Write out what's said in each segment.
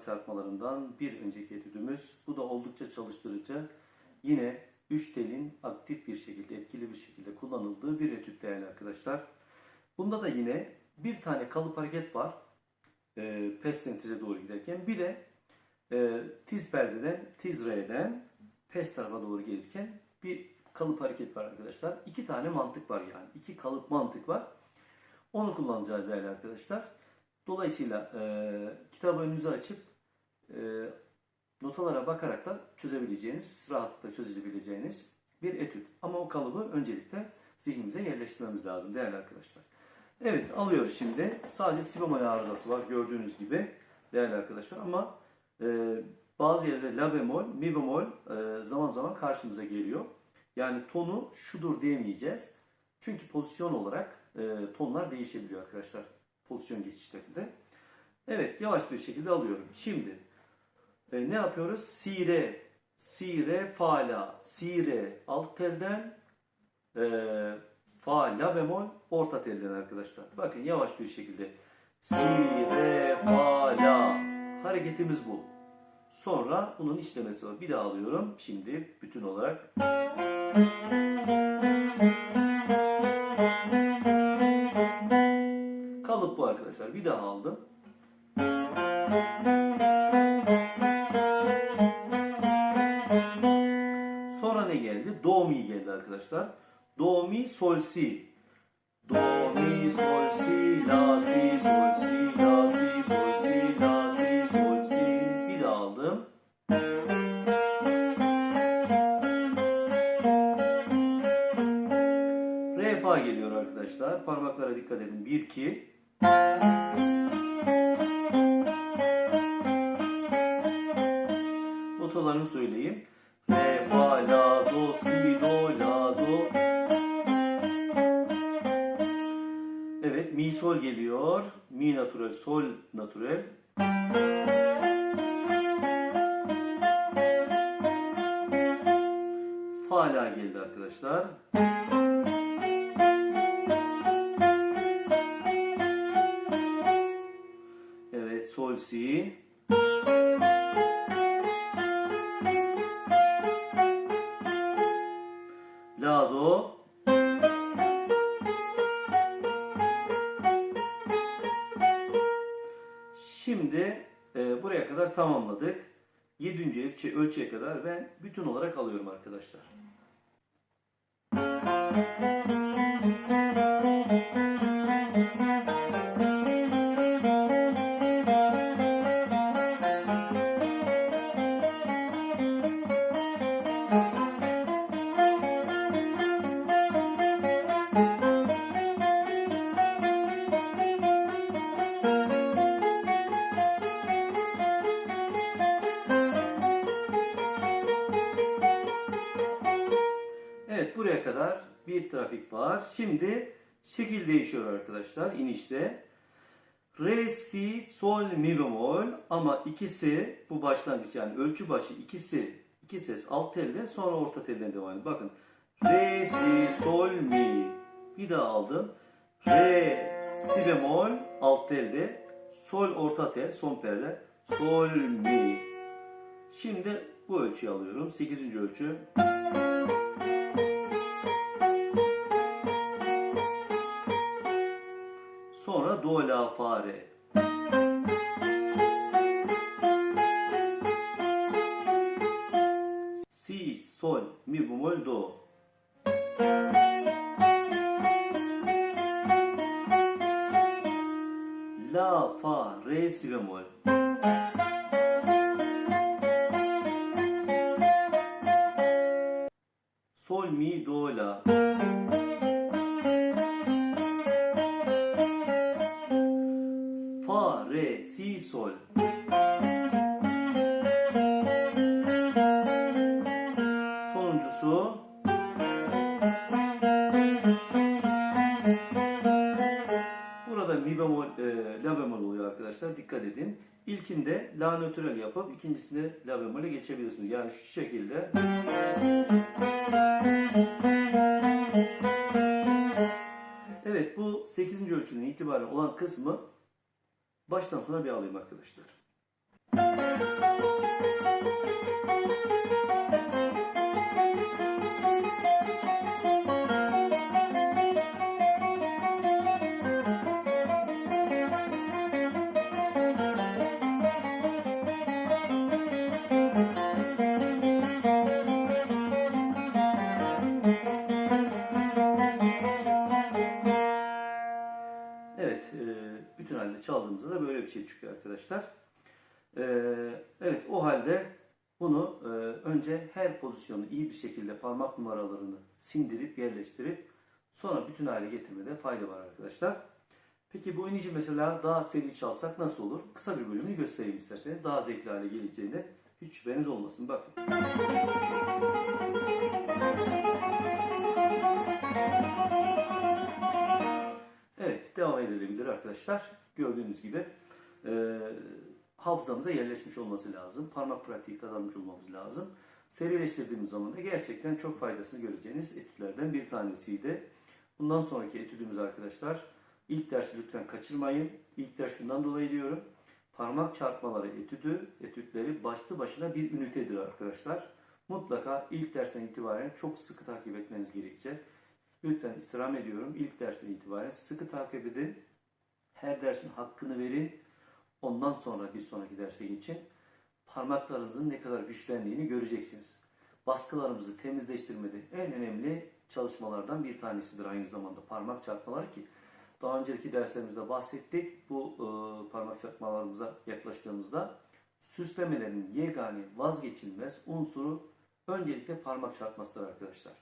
8. etüdümüzle beraberiz. Parmak çarpmalarından bir önceki etüdümüz. Bu da oldukça çalıştırıcı. Yine üç telin aktif bir şekilde, etkili bir şekilde kullanıldığı bir etüt değerli arkadaşlar. Bunda da yine bir tane kalıp hareket var. E, pesten tize doğru giderken. Bir de e, tiz perdeden, tiz re'den pes tarafa doğru gelirken bir kalıp hareket var arkadaşlar. İki tane mantık var yani. İki kalıp mantık var. Onu kullanacağız değerli arkadaşlar. Dolayısıyla e, kitabı önünüze açıp e, notalara bakarak da çözebileceğiniz, rahatlıkla çözebileceğiniz bir etüt. Ama o kalıbı öncelikle zihnimize yerleştirmemiz lazım değerli arkadaşlar. Evet alıyoruz şimdi. Sadece si bemol arızası var gördüğünüz gibi değerli arkadaşlar ama e, bazı yerlerde la bemol, mi bemol e, zaman zaman karşımıza geliyor. Yani tonu şudur diyemeyeceğiz. Çünkü pozisyon olarak e, tonlar değişebiliyor arkadaşlar. Pozisyon geçişlerinde. Evet yavaş bir şekilde alıyorum. Şimdi e, ne yapıyoruz? Si re, si re fa la, si re alt telden e, fa la bemol orta telden arkadaşlar. Bakın yavaş bir şekilde si re fa la hareketimiz bu. Sonra bunun işlemesi var. Bir daha alıyorum. Şimdi bütün olarak arkadaşlar. Do mi sol si. Do mi sol si la si sol si la si sol si la si sol si. Bir daha aldım. Re fa geliyor arkadaşlar. Parmaklara dikkat edin. 1 2 Notalarını söyleyeyim. Sol geliyor. Mi natürel, sol natürel. Fa, la geldi arkadaşlar. Şimdi e, buraya kadar tamamladık. 7. ölçü, ölçüye kadar ben bütün olarak alıyorum arkadaşlar. Evet trafik var. Şimdi şekil değişiyor arkadaşlar inişte. Re, si, sol, mi bemol ama ikisi bu başlangıç yani ölçü başı ikisi iki ses alt telde sonra orta telden devam ediyor. Bakın re, si, sol, mi bir daha aldım. Re, si bemol alt telde sol orta tel son perde sol, mi. Şimdi bu ölçüyü alıyorum. 8. ölçü. Sonra do la fa re. Si sol mi bemol do. La fa re si bemol. Re, si, sol. Sonuncusu Burada mi bemol, e, la bemol oluyor arkadaşlar. Dikkat edin. İlkinde la nötral yapıp ikincisinde la bemole geçebilirsiniz. Yani şu şekilde. Evet bu 8. ölçünün itibaren olan kısmı Baştan sona bir alayım arkadaşlar. Çaldığımızda da böyle bir şey çıkıyor arkadaşlar. E, evet, o halde bunu e, önce her pozisyonu iyi bir şekilde parmak numaralarını sindirip yerleştirip sonra bütün hale getirmede fayda var arkadaşlar. Peki bu inici mesela daha seri çalsak nasıl olur? Kısa bir bölümünü göstereyim isterseniz. Daha zevkli hale geleceğinde hiç şüpheniz olmasın. Bakın. Evet, devam edilebilir arkadaşlar. Gördüğünüz gibi e, hafızamıza yerleşmiş olması lazım. Parmak pratiği kazanmış olmamız lazım. Serileştirdiğimiz zaman da gerçekten çok faydasını göreceğiniz etütlerden bir tanesiydi. Bundan sonraki etüdümüz arkadaşlar. İlk dersi lütfen kaçırmayın. İlk ders şundan dolayı diyorum. Parmak çarpmaları etüdü, etütleri başlı başına bir ünitedir arkadaşlar. Mutlaka ilk dersten itibaren çok sıkı takip etmeniz gerekecek. Lütfen istirham ediyorum. İlk dersten itibaren sıkı takip edin. Her dersin hakkını verin. Ondan sonra bir sonraki derse geçin. Parmaklarınızın ne kadar güçlendiğini göreceksiniz. Baskılarımızı temizleştirmede en önemli çalışmalardan bir tanesidir aynı zamanda parmak çarpmaları ki daha önceki derslerimizde bahsettik. Bu e, parmak çarpmalarımıza yaklaştığımızda süslemelerin yegane vazgeçilmez unsuru öncelikle parmak çarpmasıdır arkadaşlar.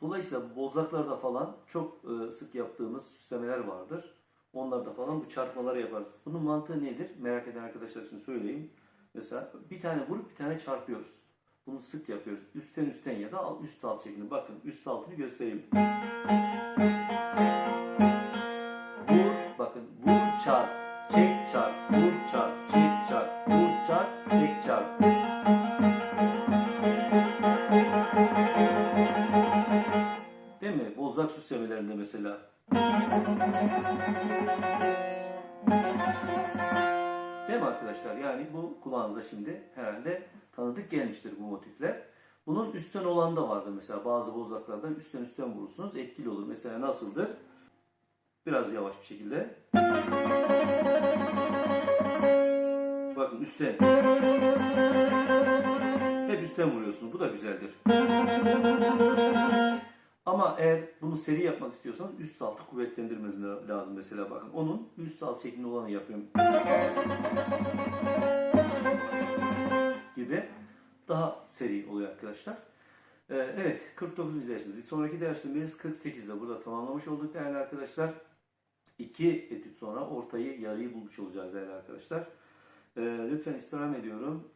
Dolayısıyla bozaklarda falan çok e, sık yaptığımız süslemeler vardır. Onlarda falan bu çarpmaları yaparız. Bunun mantığı nedir? Merak eden arkadaşlar için söyleyeyim. Mesela bir tane vurup bir tane çarpıyoruz. Bunu sık yapıyoruz. Üstten üstten ya da üst alt şeklinde. Bakın üst altını göstereyim. Vur, bakın vur çarp, çek çarp, vur çarp, çek çarp, vur çarp, çek çarp. Değil mi? Bozak süslemelerinde mesela. Bu kulağınıza şimdi herhalde tanıdık gelmiştir bu motifler. Bunun üstten olan da vardır mesela bazı bozlaklarda üstten üstten vurursunuz etkili olur. Mesela nasıldır? Biraz yavaş bir şekilde. Bakın üstten. Hep üstten vuruyorsunuz. Bu da güzeldir. Ama eğer bunu seri yapmak istiyorsanız üst altı kuvvetlendirmeniz lazım mesela bakın. Onun üst alt şeklinde olanı yapıyorum. Daha seri oluyor arkadaşlar. Ee, evet 49. dersimiz. Bir sonraki dersimiz 48'de burada tamamlamış olduk değerli arkadaşlar. İki etüt sonra ortayı yarıyı bulmuş olacağız değerli arkadaşlar. Ee, lütfen istirham ediyorum.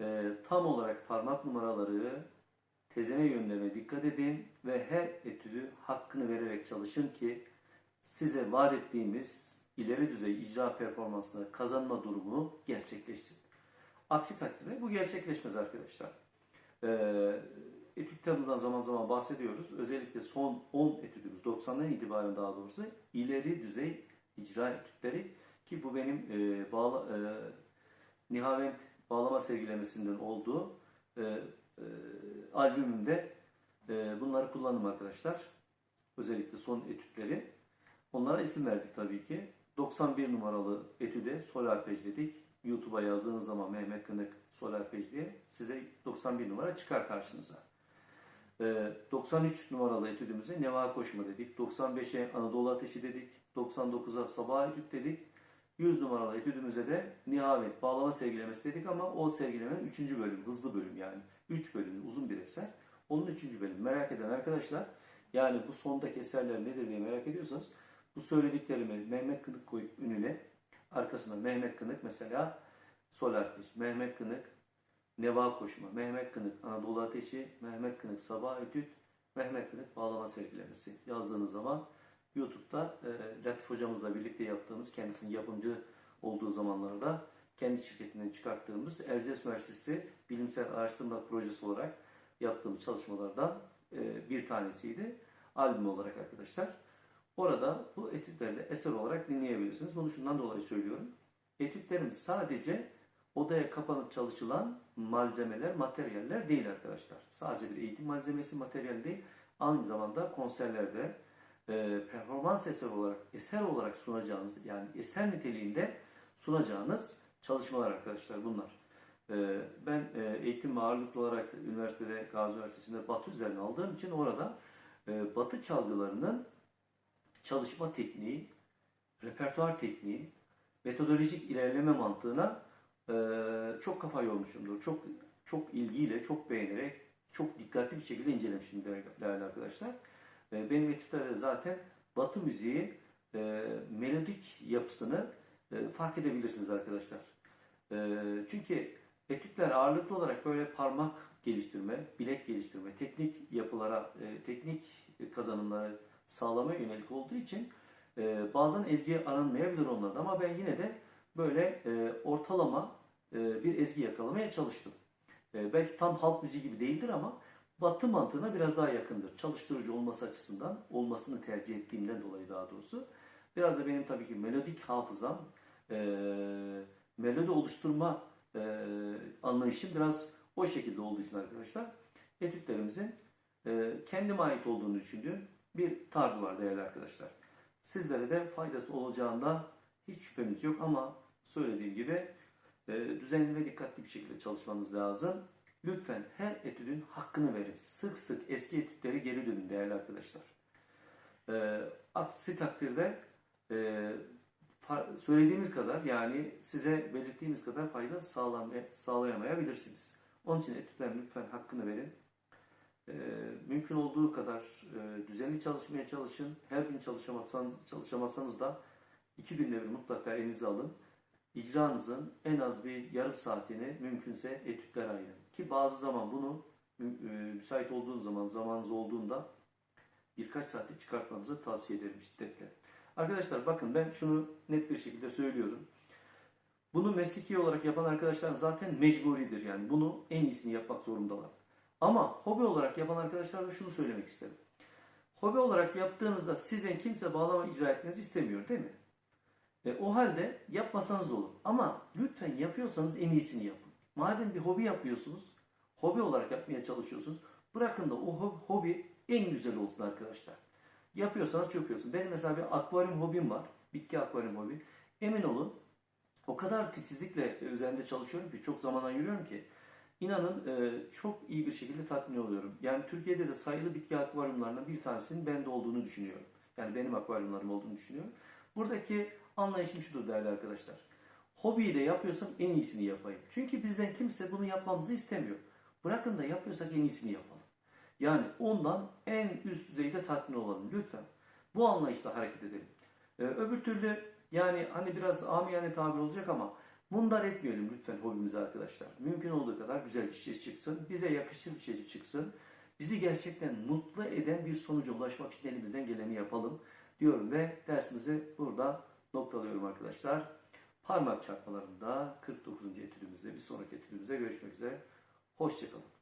Ee, tam olarak parmak numaraları tezene yönlerine dikkat edin ve her etüdü hakkını vererek çalışın ki size vaat ettiğimiz ileri düzey icra performansına kazanma durumunu gerçekleşsin. Aksi takdirde bu gerçekleşmez arkadaşlar. Ee, etüt zaman zaman bahsediyoruz. Özellikle son 10 etüdümüz, 90'dan itibaren daha doğrusu ileri düzey icra etütleri ki bu benim e, bağla, e, Nihavent bağlama sergilemesinden olduğu e, e, albümümde e, bunları kullandım arkadaşlar. Özellikle son etütleri. Onlara isim verdik tabii ki. 91 numaralı etüde sol arpej dedik. YouTube'a yazdığınız zaman Mehmet Kınık sol arpej diye size 91 numara çıkar karşınıza. E, 93 numaralı etüdümüze Neva Koşma dedik. 95'e Anadolu Ateşi dedik. 99'a Sabah Etüt dedik. 100 numaralı etüdümüze de Nihavet bağlama sergilemesi dedik ama o sergilemenin 3. bölüm, hızlı bölüm yani. 3 bölümlü uzun bir eser. Onun 3. bölüm. Merak eden arkadaşlar yani bu sondaki eserler nedir diye merak ediyorsanız bu söylediklerimi Mehmet Kınık koyup ününe arkasına Mehmet Kınık mesela Sol Arpeş, Mehmet Kınık Neva Koşma, Mehmet Kınık Anadolu Ateşi, Mehmet Kınık Sabah Etüt, Mehmet Kınık Bağlama Sergilemesi yazdığınız zaman YouTube'da e, Latif hocamızla birlikte yaptığımız kendisinin yapımcı olduğu zamanlarda kendi şirketinden çıkarttığımız Erciyes Üniversitesi Bilimsel Araştırma Projesi olarak yaptığımız çalışmalardan e, bir tanesiydi. Albüm olarak arkadaşlar. Orada bu etütleri eser olarak dinleyebilirsiniz. Bunu şundan dolayı söylüyorum. etütlerimiz sadece odaya kapanıp çalışılan malzemeler, materyaller değil arkadaşlar. Sadece bir eğitim malzemesi, materyal değil. Aynı zamanda konserlerde e, performans eser olarak eser olarak sunacağınız yani eser niteliğinde sunacağınız çalışmalar arkadaşlar bunlar. E, ben e, eğitim ağırlıklı olarak üniversitede Gazi Üniversitesi'nde Batı üzerine aldığım için orada e, Batı çalgılarının çalışma tekniği, repertuar tekniği, metodolojik ilerleme mantığına e, çok kafa yormuşumdur. Çok çok ilgiyle, çok beğenerek, çok dikkatli bir şekilde incelemişim değerli değerli arkadaşlar. E, benim etütlerde zaten Batı müziği e, melodik yapısını e, fark edebilirsiniz arkadaşlar. E, çünkü etütler ağırlıklı olarak böyle parmak geliştirme, bilek geliştirme, teknik yapılara, e, teknik kazanımları sağlamaya yönelik olduğu için e, bazen ezgi aranmayabilir onlarda ama ben yine de böyle e, ortalama e, bir ezgi yakalamaya çalıştım. E, belki tam halk müziği gibi değildir ama Batı mantığına biraz daha yakındır. Çalıştırıcı olması açısından, olmasını tercih ettiğimden dolayı daha doğrusu. Biraz da benim tabii ki melodik hafızam, e, melodi oluşturma e, anlayışım biraz o şekilde olduğu için arkadaşlar etütlerimizin e, kendime ait olduğunu düşündüğüm bir tarz var değerli arkadaşlar. Sizlere de faydası olacağında hiç şüphemiz yok ama söylediğim gibi e, düzenli ve dikkatli bir şekilde çalışmanız lazım. Lütfen her etüdün hakkını verin. Sık sık eski etütleri geri dönün değerli arkadaşlar. E, aksi takdirde e, söylediğimiz kadar yani size belirttiğimiz kadar fayda sağlamaya, sağlayamayabilirsiniz. Onun için etütlerin lütfen hakkını verin. E, mümkün olduğu kadar e, düzenli çalışmaya çalışın. Her gün çalışamazsanız, çalışamazsanız da iki günde bir mutlaka elinize alın. İcranızın en az bir yarım saatini mümkünse etütlere ayırın. Ki bazı zaman bunu e, müsait olduğunuz zaman, zamanınız olduğunda birkaç saatte çıkartmanızı tavsiye ederim şiddetle. Arkadaşlar bakın ben şunu net bir şekilde söylüyorum. Bunu mesleki olarak yapan arkadaşlar zaten mecburidir yani. Bunu en iyisini yapmak zorundalar. Ama hobi olarak yapan arkadaşlar da şunu söylemek isterim. Hobi olarak yaptığınızda sizden kimse bağlama icra etmenizi istemiyor değil mi? E, o halde yapmasanız da olur. Ama lütfen yapıyorsanız en iyisini yapın. Madem bir hobi yapıyorsunuz, hobi olarak yapmaya çalışıyorsunuz, bırakın da o ho- hobi en güzel olsun arkadaşlar. Yapıyorsanız çok yapıyorsun. Benim mesela bir akvaryum hobim var. Bitki akvaryum hobi. Emin olun o kadar titizlikle üzerinde çalışıyorum ki çok zaman ayırıyorum ki inanın e, çok iyi bir şekilde tatmin oluyorum. Yani Türkiye'de de sayılı bitki akvaryumlarından bir tanesinin bende olduğunu düşünüyorum. Yani benim akvaryumlarım olduğunu düşünüyorum. Buradaki anlayışım şudur değerli arkadaşlar. Hobiyi de yapıyorsam en iyisini yapayım. Çünkü bizden kimse bunu yapmamızı istemiyor. Bırakın da yapıyorsak en iyisini yapalım. Yani ondan en üst düzeyde tatmin olalım lütfen. Bu anlayışla hareket edelim. Ee, öbür türlü yani hani biraz amiyane tabir olacak ama mundar etmeyelim lütfen hobimizi arkadaşlar. Mümkün olduğu kadar güzel bir şey çıksın. Bize yakışır bir şey çıksın. Bizi gerçekten mutlu eden bir sonuca ulaşmak için elimizden geleni yapalım diyorum ve dersimizi burada noktalıyorum arkadaşlar. Parmak çarpmalarında 49. etüdümüzde bir sonraki etüdümüzde görüşmek üzere. Hoşçakalın.